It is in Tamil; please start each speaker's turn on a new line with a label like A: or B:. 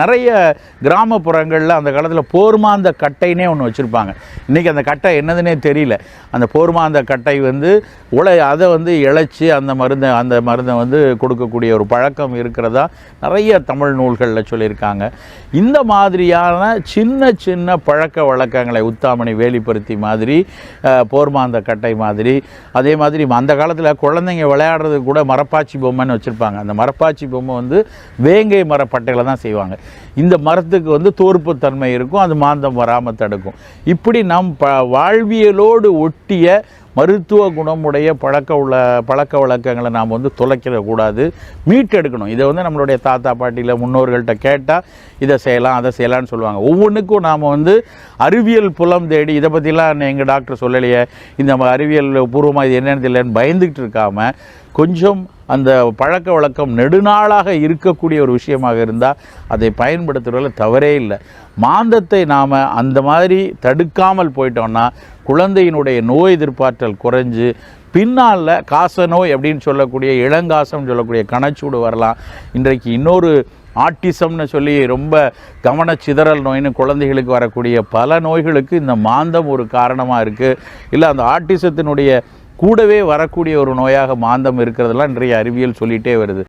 A: நிறைய கிராமப்புறங்களில் அந்த காலத்தில் போர்மாந்த கட்டைன்னே ஒன்று வச்சுருப்பாங்க. இன்றைக்கி அந்த கட்டை என்னதுன்னே தெரியல. அந்த போர்மாந்த கட்டை வந்து உலை அதை வந்து இழைச்சி அந்த மருந்தை அந்த மருந்தை வந்து கொடுக்கக்கூடிய ஒரு பழக்கம் இருக்கிறதா நிறைய தமிழ் நூல்களில் சொல்லியிருக்காங்க. இந்த மாதிரியான சின்ன சின்ன பழக்க வழக்கங்களை உத்தாமணி வேலிப்பருத்தி மாதிரி போர்மாந்த கட்டை மாதிரி அதே மாதிரி அந்த காலத்தில் குழந்தைங்க விளையாடுறது கூட மரப்பாச்சி பொம்மைன்னு வச்சுருப்பாங்க. அந்த மரப்பாச்சி பொம்மை வந்து வேங்கை மரப்பட்டையில் தான் செய்வாங்க. இந்த மரத்துக்கு வந்து தோற்புத்தன்மை இருக்கும் அது மாந்தம் வராமல் தடுக்கும். இப்படி நம் ப வாழ்வியலோடு ஒட்டிய மருத்துவ குணமுடைய பழக்க உள்ள பழக்க வழக்கங்களை நாம் வந்து தொலைக்கிடக்கூடாது மீட்டெடுக்கணும். இதை வந்து நம்மளுடைய தாத்தா பாட்டியில் முன்னோர்கள்ட்ட கேட்டால் இதை செய்யலாம் அதை செய்யலாம்னு சொல்லுவாங்க. ஒவ்வொன்றுக்கும் நாம் வந்து அறிவியல் புலம் தேடி இதை பற்றிலாம் எங்கள் டாக்டர் சொல்லலையே இந்த அறிவியல் பூர்வமாக இது என்னென்னு தெரியலன்னு பயந்துக்கிட்டு இருக்காமல் கொஞ்சம் அந்த பழக்க வழக்கம் நெடுநாளாக இருக்கக்கூடிய ஒரு விஷயமாக இருந்தால் அதை பயன்படுத்துகிறதில் தவறே இல்லை. மாந்தத்தை நாம் அந்த மாதிரி தடுக்காமல் போயிட்டோம்னா குழந்தையினுடைய நோய் எதிர்ப்பாற்றல் குறைஞ்சு பின்னால் காச நோய் அப்படின்னு சொல்லக்கூடிய இளங்காசம் சொல்லக்கூடிய கணச்சூடு வரலாம். இன்றைக்கு இன்னொரு ஆட்டிசம்னு சொல்லி ரொம்ப கவனச்சிதறல் நோயின்னு குழந்தைகளுக்கு வரக்கூடிய பல நோய்களுக்கு இந்த மாந்தம் ஒரு காரணமாக இருக்குது இல்லை அந்த ஆட்டிசத்தினுடைய கூடவே வரக்கூடிய ஒரு நோயாக மாந்தம் இருக்கிறதெல்லாம் இன்றைய அறிவியல் சொல்லிகிட்டே வருது.